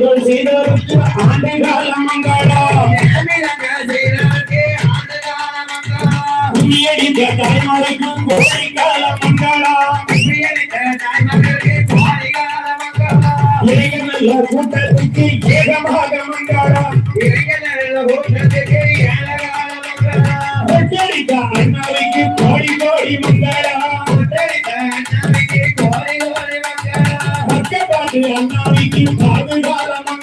நன்மைகள் செய்தவருக்கு ஆண்டு காலம் மங்களம் கோடி மங்களம் கூட்டத்துக்கு ஏகமாக மங்களம் மங்களம் மங்களம்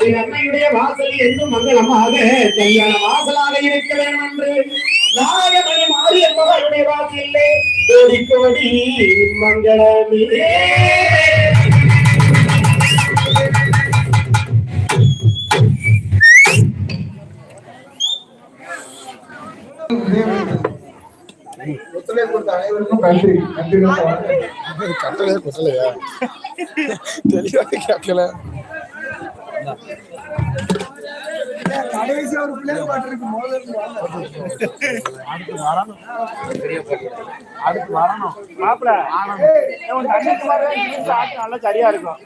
என் அன்னையுடைய வாசல் என்றும் மங்களமாக கல்யாண வாசலாக இருக்க வேண்டும் என்று நாயகமணி மாறி என்பவருடைய வாசலிலே கோடி கோடி மங்களமே ஒத்துழைப்பு கொடுத்த அனைவருக்கும் நன்றி நன்றி கட்டளை குட்டலையா தெளிவாக கேட்கல. கடைசி ஒரு பிள்ளைங்க பாட்டு இருக்கு அடுத்து வரணும் மாப்பிள நல்லா சரியா இருக்கும்